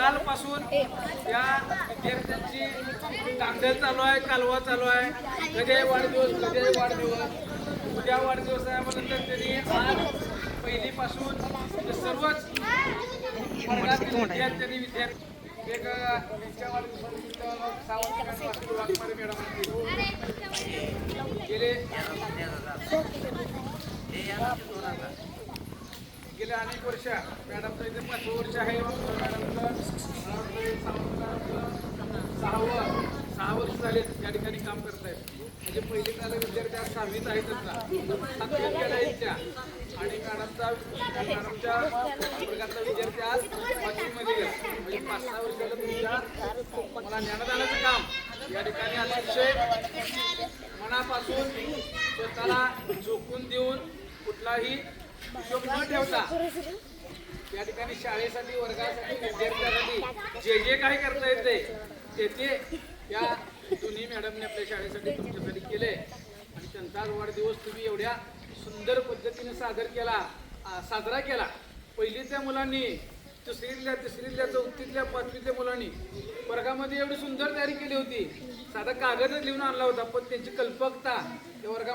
कालपासून या विद्यार्थ्यांची दांगल चालू आहे कालवा चालू आहे. कधी वाढदिवस कधी वाढदिवस. उद्या वाढदिवस आहे म्हणून त्यांनी आज पहिलीपासून म्हणजे सर्वच वर्गातील विद्यार्थ्यांनी विद्यार्थी एक त्यांच्या वाढदिवसानिमित्त सावंत वाघमारे मॅडम गेले. गेल्या अनेक वर्ष मॅडमचं इथे पाचवं वर्ष आहे मॅडमचं मला वाटतं सावंतचं सहावं सहा या ठिकाणी काम करत आहेत म्हणजे पहिली काल विद्यार्थी आज सहावीत आहेत त्यांचा सातवीत गेल्या आहेत आणि मॅडमचा मॅडमच्या वर्गातला विद्यार्थी आज पाचवीमध्ये गेला म्हणजे पाच सहा वर्षाला तुमच्या मला ज्ञानदानाचं काम या ठिकाणी अतिशय मनापासून स्वतःला झोकून देऊन कुठलाही हिशोब न ठेवता या ठिकाणी शाळेसाठी वर्गासाठी विद्यार्थ्यांसाठी जे जे काही करता येते ते ते या मॅडमने आपल्या शाळेसाठी तुमच्यासाठी केले आणि त्यांचा वाढदिवस तुम्ही एवढ्या सुंदर पद्धतीने सादर केला साजरा केला. पहिलीतल्या मुलांनी दुसरीतल्या तिसरीतल्या चौथीतल्या पाचवीतल्या मुलांनी वर्गामध्ये एवढी सुंदर तयारी केली होती. साधा कागदच लिहून आणला होता पण त्यांची कल्पकता त्या वर्गामध्ये